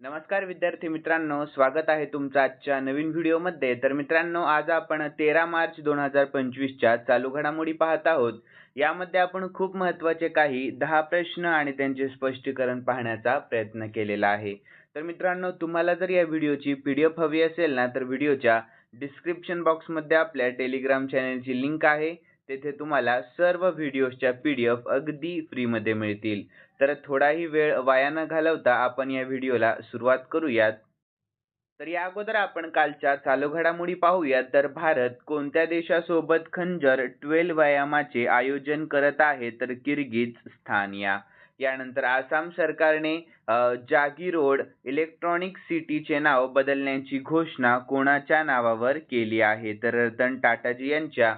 नमस्कार विद्यार्थी मित्रांनो स्वागत आहे तुमचं आजच्या नवीन व्हिडिओमध्ये. तर मित्रांनो आज आपण तेरा मार्च दोन हजार पंचवीसच्या चालू घडामोडी पाहत आहोत. यामध्ये आपण खूप महत्त्वाचे काही दहा प्रश्न आणि त्यांचे स्पष्टीकरण पाहण्याचा प्रयत्न केलेला आहे. तर मित्रांनो तुम्हाला जर या व्हिडिओची पी डी एफ हवी असेल ना तर व्हिडिओच्या डिस्क्रिप्शन बॉक्समध्ये आपल्या टेलिग्राम चॅनलची लिंक आहे. तेथे तुम्हाला सर्व व्हिडिओच्या पी डी एफ अगदी फ्रीमध्ये मिळतील. तर थोडाही वेळ वाया न घालवता आपण या व्हिडिओला सुरुवात करूयात. तर या अगोदर आपण कालच्या चालू घडामोडी पाहूयात. तर भारत कोणत्या देशासोबत खंजर ट्वेल व्यायामाचे आयोजन करत आहे? तर स्थान या यानंतर आसाम सरकारने जागी रोड इलेक्ट्रॉनिक सिटीचे नाव बदलण्याची घोषणा कोणाच्या नावावर केली आहे? तर रतन टाटाजी यांच्या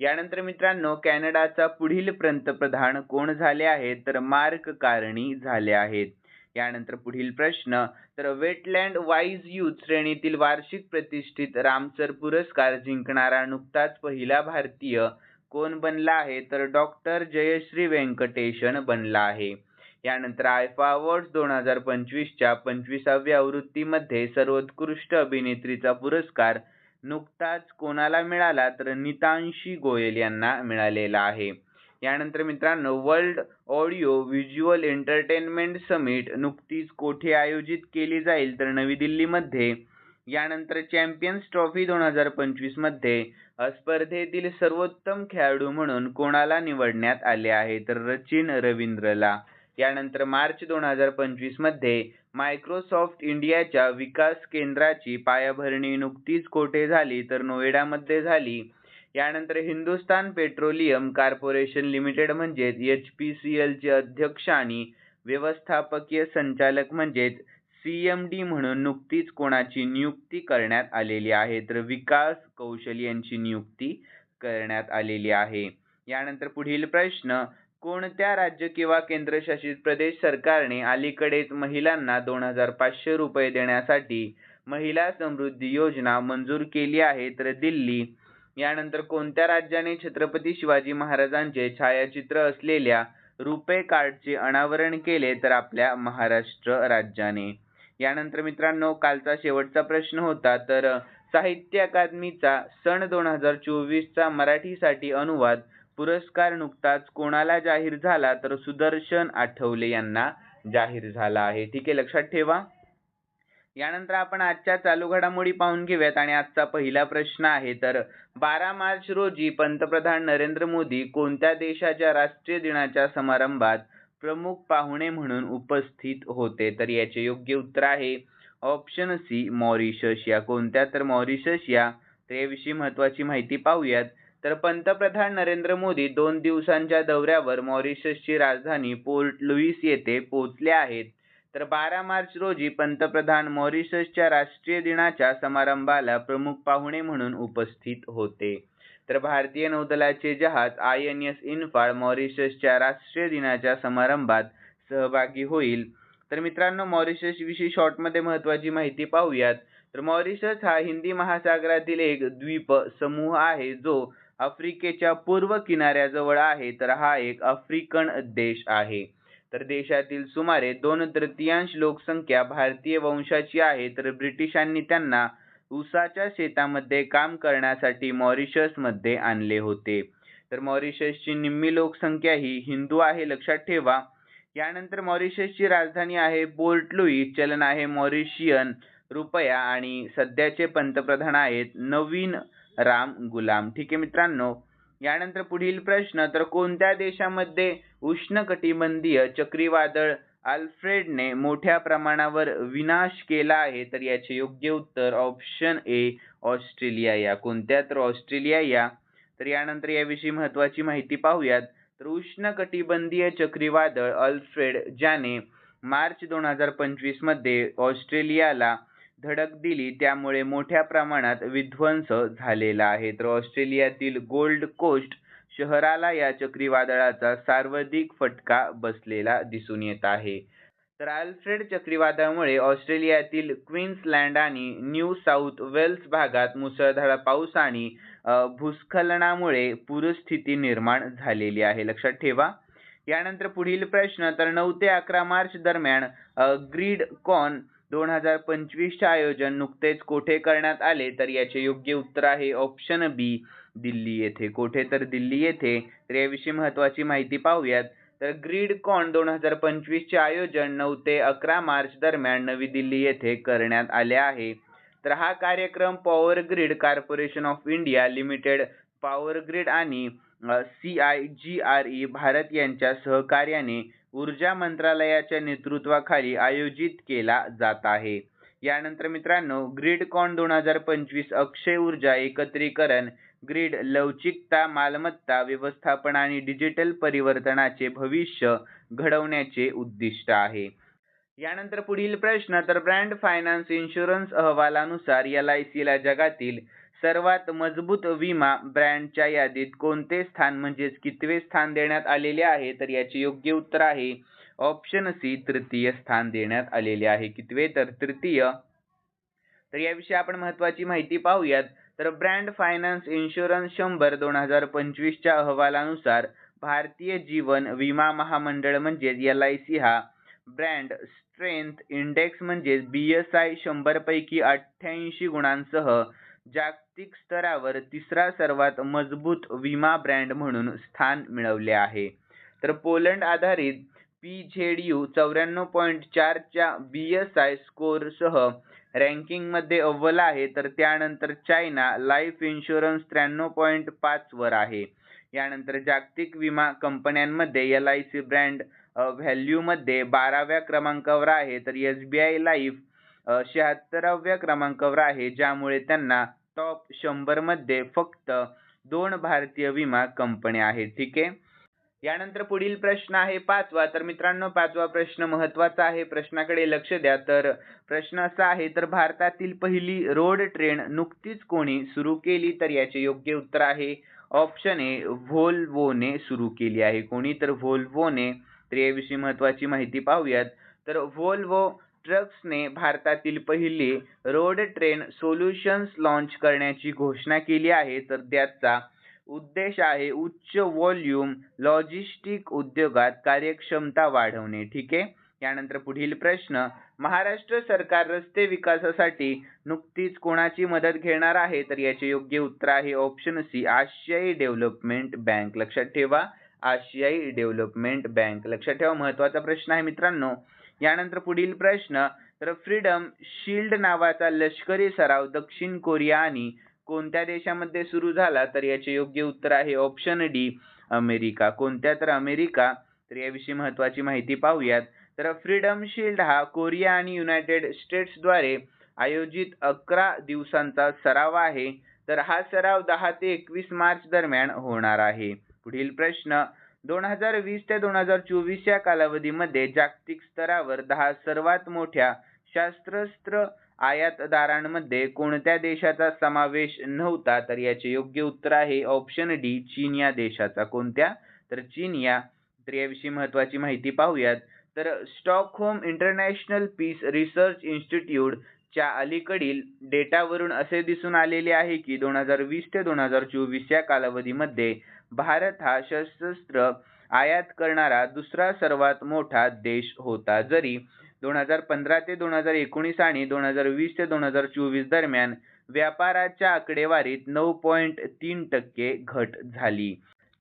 यानंतर मित्रांनो कॅनडाचा पुढील पंतप्रधान कोण झाले आहेत? तर मार्क कारणी झाले आहेत. यानंतर पुढील प्रश्न तर वेटलँड वाईज युथ श्रेणीतील वार्षिक प्रतिष्ठित रामसर पुरस्कार जिंकणारा नुकताच पहिला भारतीय कोण बनला आहे? तर डॉक्टर जयश्री व्यंकटेशन बनला आहे. यानंतर आयफा अवॉर्ड दोन हजार पंचवीसच्या पंचवीसाव्या आवृत्तीमध्ये सर्वोत्कृष्ट अभिनेत्रीचा पुरस्कार नुकताच कोणाला मिळाला तर नितांशी गोयल यांना मिळालेला आहे. यानंतर मित्रांनो world audio visual entertainment summit नुकतीच कोठे आयोजित केली जाईल तर नवी दिल्लीमध्ये. यानंतर चॅम्पियन्स ट्रॉफी दोन हजार पंचवीसमध्ये स्पर्धेतील सर्वोत्तम खेळाडू म्हणून कोणाला निवडण्यात आले आहे? तर रचिन रवींद्रला. यानंतर मार्च दोन हजार पंचवीसमध्ये मायक्रोसॉफ्ट इंडियाच्या विकास केंद्राची पायाभरणी नुकतीच कोठे झाली तर नोएडामध्ये झाली. यानंतर हिंदुस्तान पेट्रोलियम कॉर्पोरेशन लिमिटेड म्हणजेच एच पी सी एलचे अध्यक्ष आणि व्यवस्थापकीय संचालक म्हणजेच सी एम डी म्हणून नुकतीच कोणाची नियुक्ती करण्यात आलेली आहे तर विकास कौशल यांची नियुक्ती करण्यात आलेली आहे. यानंतर पुढील प्रश्न कोणत्या राज्य किंवा केंद्रशासित प्रदेश सरकारने अलीकडेच महिलांना दोन हजार पाचशे रुपये देण्यासाठी महिला समृद्धी योजना मंजूर केली आहे? तर दिल्ली. यानंतर कोणत्या राज्याने छत्रपती शिवाजी महाराजांचे छायाचित्र असलेल्या रुपे कार्डचे अनावरण केले तर आपल्या महाराष्ट्र राज्याने? यानंतर मित्रांनो कालचा शेवटचा प्रश्न होता तर साहित्य अकादमीचा सन दोन हजार चोवीसचा मराठीसाठी अनुवाद पुरस्कार नुकताच कोणाला जाहीर झाला तर सुदर्शन आठवले यांना जाहीर झाला आहे. ठीक आहे लक्षात ठेवा. यानंतर आपण आजच्या चालू घडामोडी पाहून घेऊयात. आणि आजचा पहिला प्रश्न आहे तर बारा मार्च रोजी पंतप्रधान नरेंद्र मोदी कोणत्या देशाच्या राष्ट्रीय दिनाच्या समारंभात प्रमुख पाहुणे म्हणून उपस्थित होते? तर याचे योग्य उत्तर आहे ऑप्शन सी मॉरिशस या. कोणत्या? तर मॉरिशस या. तर याविषयी महत्वाची माहिती पाहूयात. तर पंतप्रधान नरेंद्र मोदी दोन दिवसांच्या दौऱ्यावर मॉरिशसची राजधानी पोर्ट लुईस येथे पोहोचले आहेत. तर बारा मार्च रोजी पंतप्रधान मॉरिशसच्या राष्ट्रीय दिनाच्या समारंभाला प्रमुख पाहुणे म्हणून उपस्थित होते. तर भारतीय नौदलाचे जहाज आय एन एस इन्फाळ मॉरिशसच्या राष्ट्रीय दिनाच्या समारंभात सहभागी होईल. तर मित्रांनो मॉरिशस विषयी शॉर्टमध्ये महत्वाची माहिती पाहूयात. तर मॉरिशस हा हिंदी महासागरातील एक द्वीप समूह आहे जो आफ्रिकेच्या पूर्व किनाऱ्याजवळ आहे तर हा एक आफ्रिकन देश आहे. तर देशातील सुमारे दोन तृतीयांश लोकसंख्या भारतीय वंशाची आहे तर ब्रिटिशांनी त्यांना उसाच्या शेतामध्ये काम करण्यासाठी मॉरिशसमध्ये आणले होते. तर मॉरिशसची निम्मी लोकसंख्या ही हिंदू आहे लक्षात ठेवा. यानंतर मॉरिशसची राजधानी आहे पोर्ट लुई चलन आहे मॉरिशियन रुपया आणि सध्याचे पंतप्रधान आहेत नवीन राम गुलाम. ठीक आहे मित्रांनो यानंतर पुढील प्रश्न तर कोणत्या देशामध्ये उष्णकटिबंधीय चक्रीवादळ अल्फ्रेडने मोठ्या प्रमाणावर विनाश केला आहे? तर याचे योग्य उत्तर ऑप्शन ए ऑस्ट्रेलिया. या कोणत्या? तर ऑस्ट्रेलिया या. तर यानंतर याविषयी महत्वाची माहिती पाहूयात. तर उष्णकटिबंधीय चक्रीवादळ अल्फ्रेड ज्याने मार्च दोन हजार पंचवीसमध्ये ऑस्ट्रेलियाला धडक दिली त्यामुळे मोठ्या प्रमाणात विध्वंस झालेला आहे. तर ऑस्ट्रेलियातील गोल्ड कोस्ट शहराला या चक्रीवादळाचा सर्वाधिक फटका बसलेला दिसून येत आहे. तर अल्फ्रेड चक्रीवादळामुळे ऑस्ट्रेलियातील क्वीन्सलँड आणि न्यू साऊथ वेल्स भागात मुसळधार पाऊस आणि भूस्खलनामुळे पूरस्थिती निर्माण झालेली आहे. लक्षात ठेवा. यानंतर पुढील प्रश्न तर नऊ ते अकरा मार्च दरम्यान ग्रीड कॉन दोन हजार पंचवीसचे आयोजन नुकतेच कोठे करण्यात आले तर याचे योग्य उत्तर आहे ऑप्शन बी दिल्ली येथे. कोठे तर दिल्ली येथे? तर याविषयी महत्वाची माहिती पाहूयात. तर ग्रीड कॉन दोन हजार पंचवीसचे आयोजन नऊ ते अकरा मार्च दरम्यान नवी दिल्ली येथे करण्यात आले आहे. तर हा कार्यक्रम power grid corporation of India limited power grid आणि C I G R E Bharat यांच्या सहकार्याने ऊर्जा मंत्रालयाच्या नेतृत्वाखाली आयोजित केला जात आहे. यानंतर मित्रांनो ग्रीड कॉन दोन हजार पंचवीस अक्षय ऊर्जा एकत्रीकरण ग्रीड लवचिकता मालमत्ता व्यवस्थापन आणि डिजिटल परिवर्तनाचे भविष्य घडवण्याचे उद्दिष्ट आहे. यानंतर पुढील प्रश्न तर ब्रँड फायनान्स इन्शुरन्स अहवालानुसार एल आय सीला जगातील सर्वात मजबूत विमा ब्रँडच्या यादीत कोणते स्थान म्हणजेच कितवे स्थान देण्यात आलेले आहे तर याचे योग्य उत्तर आहे. ऑप्शन सी तृतीय स्थान देण्यात आलेले आहे. कितवे? तर तृतीय. तर याविषयी आपण महत्वाची माहिती पाहूयात. तर ब्रँड फायनान्स इन्शुरन्स शंभर दोन हजार पंचवीसच्या अहवालानुसार भारतीय जीवन विमा महामंडळ म्हणजेच एल आय सी हा ब्रँड स्ट्रेंथ इंडेक्स म्हणजेच बी एस आय शंभरपैकी अठ्ठ्याऐंशी गुणांसह जागतिक स्तरावर तिसरा सर्वात मजबूत विमा ब्रँड म्हणून स्थान मिळवले आहे. तर पोलंड आधारित पी झेड यू चौऱ्याण्णव पॉईंट चारच्या बी एस आय स्कोअरसह रँकिंगमध्ये अव्वल आहे. तर त्यानंतर चायना लाईफ इन्शुरन्स त्र्याण्णव पॉईंट पाचवर आहे. यानंतर जागतिक विमा कंपन्यांमध्ये एल आय सी ब्रँड व्हॅल्यूमध्ये बाराव्या क्रमांकावर आहे. तर एस बी आय लाईफ शहात्तराव्या क्रमांकावर आहे ज्यामुळे त्यांना टॉप शंभरमध्ये फक्त दोन भारतीय विमा कंपन्या आहेत ठीक आहे? यानंतर पुढील प्रश्न आहे पाचवा. तर मित्रांनो पाचवा प्रश्न महत्त्वाचा आहे. प्रश्नाकडे लक्ष द्या. तर प्रश्न असा आहे तर भारतातील पहिली रोड ट्रेन नुकतीच कोणी सुरू केली? तर याचे योग्य उत्तर आहे ऑप्शन ए व्होल्वोने सुरू केली आहे. कोणी? तर व्होल्वोने. तर याविषयी महत्वाची माहिती पाहूयात. तर व्होल्वो ट्रक्सने भारतातील पहिली रोड ट्रेन सोल्युशन्स लॉन्च करण्याची घोषणा केली आहे. तर त्याचा उद्देश आहे उच्च व्हॉल्यूम लॉजिस्टिक उद्योगात कार्यक्षमता वाढवणे. ठीक आहे? यानंतर पुढील प्रश्न महाराष्ट्र सरकार रस्ते विकासासाठी नुकतीच कोणाची मदत घेणार आहे? तर याचे योग्य उत्तर आहे ऑप्शन सी आशियाई डेव्हलपमेंट बँक लक्षात ठेवा आशियाई डेव्हलपमेंट बँक लक्षात ठेवा महत्त्वाचा प्रश्न आहे मित्रांनो. यानंतर पुढील प्रश्न तर फ्रीडम शिल्ड नावाचा लष्करी सराव दक्षिण कोरिया आणि कोणत्या देशामध्ये सुरू झाला? तर याचे योग्य उत्तर आहे ऑप्शन डी अमेरिका. कोणत्या? तर अमेरिका. तर याविषयी महत्वाची माहिती पाहूयात. तर फ्रीडम शिल्ड हा कोरिया आणि युनायटेड स्टेट्सद्वारे आयोजित अकरा दिवसांचा सराव आहे. तर हा सराव दहा ते एकवीस मार्च दरम्यान होणार आहे. पुढील प्रश्न दोन हजार वीस ते दोन हजार चोवीस या कालावधीमध्ये जागतिक स्तरावर दहा सर्वात मोठ्या शास्त्रस्त्र आयातदारांमध्ये कोणत्या देशाचा समावेश नव्हता? तर याचे योग्य उत्तर आहे ऑप्शन डी चीन. या देशाचा. कोणत्या? तर चीन या. तर याविषयी महत्वाची माहिती पाहूयात. तर Stockholm international peace research institute च्या अलीकडील डेटावरून असे दिसून आलेले आहे की दोन हजार वीस ते दोन हजार चोवीस या कालावधीमध्ये भारत हा सशस्त्र आयात करणारा दुसरा सर्वात मोठा देश होता. जरी दोन हजार पंधरा ते दोन हजार एकोणीस आणि दोन हजार वीस ते दोन हजार चोवीस दरम्यान व्यापाराच्या आकडेवारीत नऊ पॉईंट तीन टक्के घट झाली.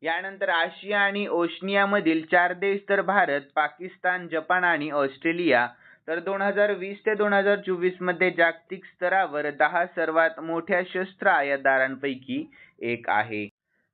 यानंतर आशिया आणि ओशनियामधील चार देश तर भारत पाकिस्तान जपान आणि ऑस्ट्रेलिया. तर दोन हजार वीस ते दोन हजार चोवीसमध्ये जागतिक स्तरावर दहा सर्वात मोठ्या शस्त्र आयातदारांपैकी एक आहे.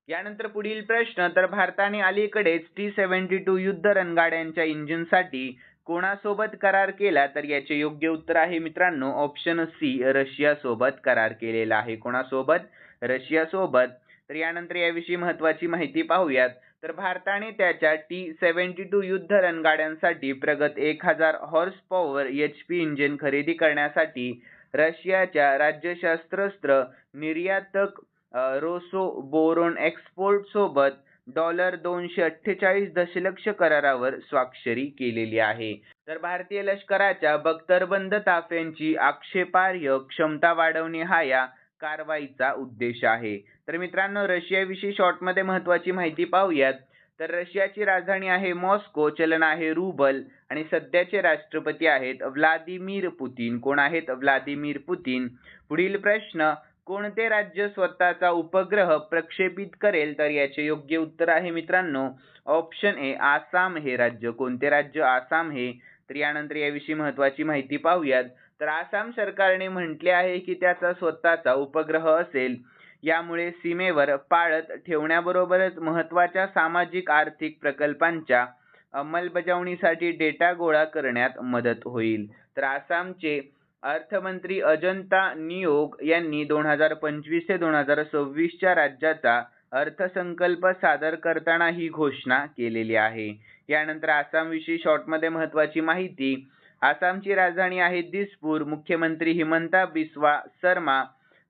यानंतर पुढील प्रश्न तर भारताने अलीकडेच टी सेव्हन्टी टू युद्ध रणगाड्यांच्या इंजिनसाठी कोणासोबत करार केला? तर याचे योग्य उत्तर आहे मित्रांनो ऑप्शन सी रशिया सोबत करार केलेला आहे. कोणासोबत? रशिया सोबत तर यानंतर याविषयी महत्वाची माहिती पाहूयात. तर भारताने त्याच्या टी सेव्हन्टी टू युद्ध रणगाड्यांसाठी प्रगत एक हजार horse power H P engine खरेदी करण्यासाठी रशियाच्या राज्यशास्त्रस्त्र निर्यातक रोसो बोरोन एक्सपोर्ट सोबत डॉलर दोनशे अठ्ठेचाळीस दशलक्ष करारावर स्वाक्षरी केलेली आहे. तर भारतीय लष्कराच्या बख्तरबंद ताफ्यांची आक्षेपार्ह क्षमता वाढवणे हा या कारवाईचा उद्देश आहे. तर मित्रांनो रशियाविषयी शॉर्टमध्ये महत्वाची माहिती पाहूयात. तर रशियाची राजधानी आहे मॉस्को चलन आहे रुबल आणि सध्याचे राष्ट्रपती आहेत व्लादिमीर पुतीन. कोण आहेत? Vladimir Putin. पुढील प्रश्न कोणते राज्य स्वतःचा उपग्रह प्रक्षेपित करेल तर याचे योग्य उत्तर आहे मित्रांनो ऑप्शन ए आसाम हे राज्य. कोणते राज्य? आसाम हे. तर यानंतर याविषयी महत्वाची माहिती पाहूयात. तर आसाम सरकारने म्हटले आहे की त्याचा स्वतःचा उपग्रह असेल. यामुळे सीमेवर पाळत ठेवण्याबरोबरच महत्त्वाच्या सामाजिक आर्थिक प्रकल्पांच्या अंमलबजावणीसाठी डेटा गोळा करण्यात मदत होईल. तर आसामचे अर्थमंत्री अजंता नियोग यांनी दोन हजार पंचवीस ते दोन हजार सव्वीसच्या राज्याचा अर्थसंकल्प सादर करताना ही घोषणा केलेली आहे. यानंतर आसामविषयी शॉर्टमध्ये महत्वाची माहिती आसामची राजधानी आहे दिसपूर. मुख्यमंत्री हिमंता बिस्वा शर्मा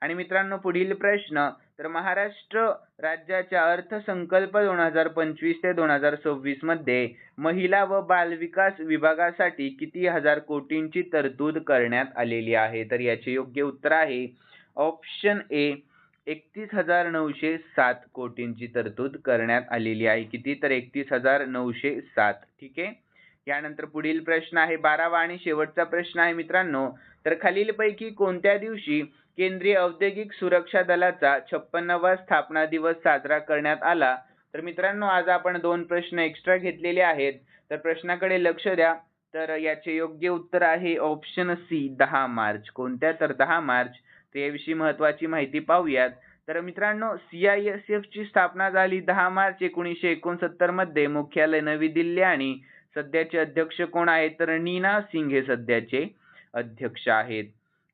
आणि मित्रांनो पुढील प्रश्न तर महाराष्ट्र राज्याच्या अर्थसंकल्प दोन हजार पंचवीस ते दोन हजार सव्वीसमध्ये महिला व बालविकास विभागासाठी किती हजार कोटींची तरतूद करण्यात आलेली आहे? तर याचे योग्य उत्तर आहे ऑप्शन ए एकतीस हजार नऊशे सात कोटींची तरतूद करण्यात आलेली आहे. किती? तर एकतीस हजार नऊशे सात ठीक आहे? यानंतर पुढील प्रश्न आहे बारावा आणि शेवटचा प्रश्न आहे मित्रांनो. तर खालीलपैकी कोणत्या दिवशी केंद्रीय औद्योगिक सुरक्षा दलाचा छप्पनवा स्थापना दिवस साजरा करण्यात आला? तर मित्रांनो आज आपण दोन प्रश्न एक्स्ट्रा घेतलेले आहेत. तर प्रश्नाकडे लक्ष द्या. तर याचे योग्य उत्तर आहे ऑप्शन सी दहा मार्च. कोणत्या? तर दहा मार्च. तर याविषयी महत्वाची माहिती पाहूयात. तर मित्रांनो सी आय एस एफ ची स्थापना झाली दहा मार्च एकोणीसशे एकोणसत्तरमध्ये मुख्यालय नवी दिल्ली आणि सध्याचे अध्यक्ष कोण आहेत? तर नीना सिंग हे सध्याचे अध्यक्ष आहेत.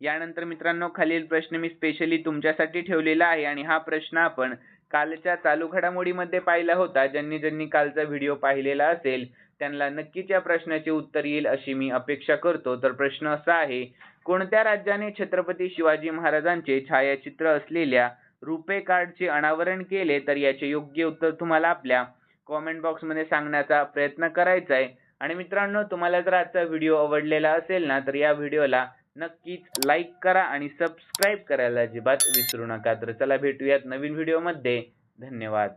यानंतर मित्रांनो खालील प्रश्न मी स्पेशली तुमच्यासाठी ठेवलेला आहे आणि हा प्रश्न आपण कालच्या चालू घडामोडीमध्ये पाहिला होता. ज्यांनी ज्यांनी कालचा व्हिडिओ पाहिलेला असेल त्यांना नक्कीच या प्रश्नाचे उत्तर येईल अशी मी अपेक्षा करतो. तर प्रश्न असा आहे कोणत्या राज्याने छत्रपती शिवाजी महाराजांचे छायाचित्र असलेल्या रुपे कार्डचे अनावरण केले? तर याचे योग्य उत्तर तुम्हाला आपल्या कॉमेंट बॉक्समध्ये सांगण्याचा प्रयत्न करायचा आहे आणि मित्रांनो तुम्हाला जर आजचा व्हिडिओ आवडलेला असेल ना तर या व्हिडिओला नक्कीच लाईक करा आणि सबस्क्राईब करायला अजिबात विसरू नका. तर चला भेटूयात नवीन व्हिडिओमध्ये धन्यवाद.